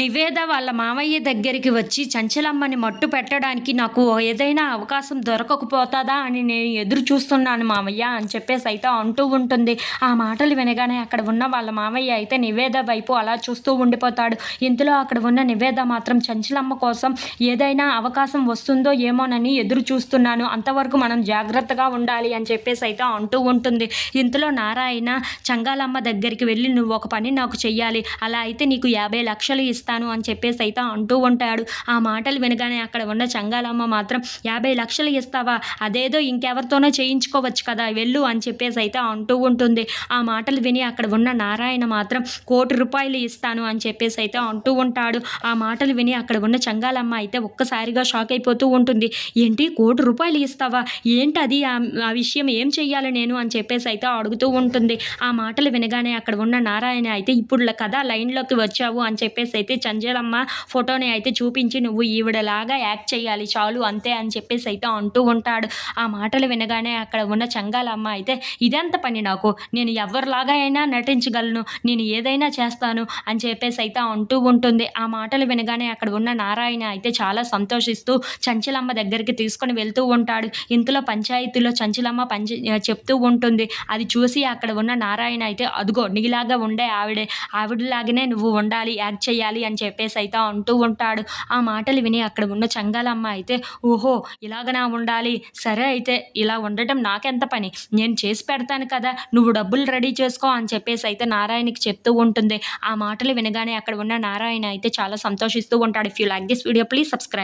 నివేద వాళ్ళ మామయ్య దగ్గరికి వచ్చి చంచలమ్మని మట్టు పెట్టడానికి నాకు ఏదైనా అవకాశం దొరకకపోతుందా అని నేను ఎదురు చూస్తున్నాను మామయ్య అని చెప్పేసి అయితే అంటూ ఉంటుంది. ఆ మాటలు వినగానే అక్కడ ఉన్న వాళ్ళ మామయ్య అయితే నివేద వైపు అలా చూస్తూ ఉండిపోతాడు. ఇంతలో అక్కడ ఉన్న నివేద మాత్రం చంచలమ్మ కోసం ఏదైనా అవకాశం వస్తుందో ఏమోనని ఎదురు చూస్తున్నాను. అంతవరకు మనం జాగ్రత్తగా ఉండాలి అని చెప్పేసి అయితే అంటూ ఉంటుంది. ఇంతలో నారాయణ చంగాలమ్మ దగ్గరికి వెళ్ళి నువ్వు ఒక పని నాకు చెయ్యాలి. అలా అయితే నీకు యాభై లక్షలు ఇస్తాను ఇస్తాను అని చెప్పేసి అయితే అంటూ ఉంటాడు. ఆ మాటలు వినగానే అక్కడ ఉన్న చంగాలమ్మ మాత్రం యాభై లక్షలు ఇస్తావా? అదేదో ఇంకెవరితోనో చేయించుకోవచ్చు కదా వెళ్ళు అని చెప్పేసి అయితే అంటూ ఉంటుంది. ఆ మాటలు విని అక్కడ ఉన్న నారాయణ మాత్రం కోటి రూపాయలు ఇస్తాను అని చెప్పేసి అయితే అంటూ ఉంటాడు. ఆ మాటలు విని అక్కడ ఉన్న చంగాలమ్మ అయితే ఒక్కసారిగా షాక్ అయిపోతూ ఉంటుంది. ఏంటి? కోటి రూపాయలు ఇస్తావా? ఏంటి అది? ఆ ఆ విషయం ఏం చెయ్యాలి నేను? అని చెప్పేసి అయితే అడుగుతూ ఉంటుంది. ఆ మాటలు వినగానే అక్కడ ఉన్న నారాయణ అయితే ఇప్పుడు కదా లైన్లోకి వచ్చావు అని చెప్పేసి అయితే చంచలమ్మ ఫోటోని అయితే చూపించి నువ్వు ఈవిడలాగా యాక్ట్ చేయాలి చాలు అంతే అని చెప్పేసి అయితే అంటూ ఉంటాడు. ఆ మాటలు వినగానే అక్కడ ఉన్న చంగాలమ్మ అయితే ఇదంత పని నాకు? నేను ఎవరిలాగా అయినా నటించగలను నేను ఏదైనా చేస్తాను అని చెప్పేసి అయితే అంటూ ఉంటుంది. ఆ మాటలు వినగానే అక్కడ ఉన్న నారాయణ అయితే చాలా సంతోషిస్తూ చంచలమ్మ దగ్గరికి తీసుకొని వెళ్తూ ఉంటాడు. ఇంతలో పంచాయతీలో చంచలమ్మ పంచ చెప్తూ ఉంటుంది. అది చూసి అక్కడ ఉన్న నారాయణ అయితే అదుగో నీలాగా ఉండే ఆవిడే. ఆవిడలాగానే నువ్వు ఉండాలి యాక్ట్ చేయాలి అని చెప్పేసి అయితే అంటూ ఉంటాడు. ఆ మాటలు విని అక్కడ ఉన్న చంగాలమ్మ అయితే ఓహో ఇలాగనా ఉండాలి. సరే అయితే ఇలా ఉండటం నాకెంత పని? నేను చేసి పెడతాను కదా. నువ్వు డబ్బులు రెడీ చేసుకో అని చెప్పేసి అయితే నారాయణకి చెప్తూ ఉంటుంది. ఆ మాటలు వినగానే అక్కడ ఉన్న నారాయణ అయితే చాలా సంతోషిస్తూ ఉంటాడు. If you like this video please subscribe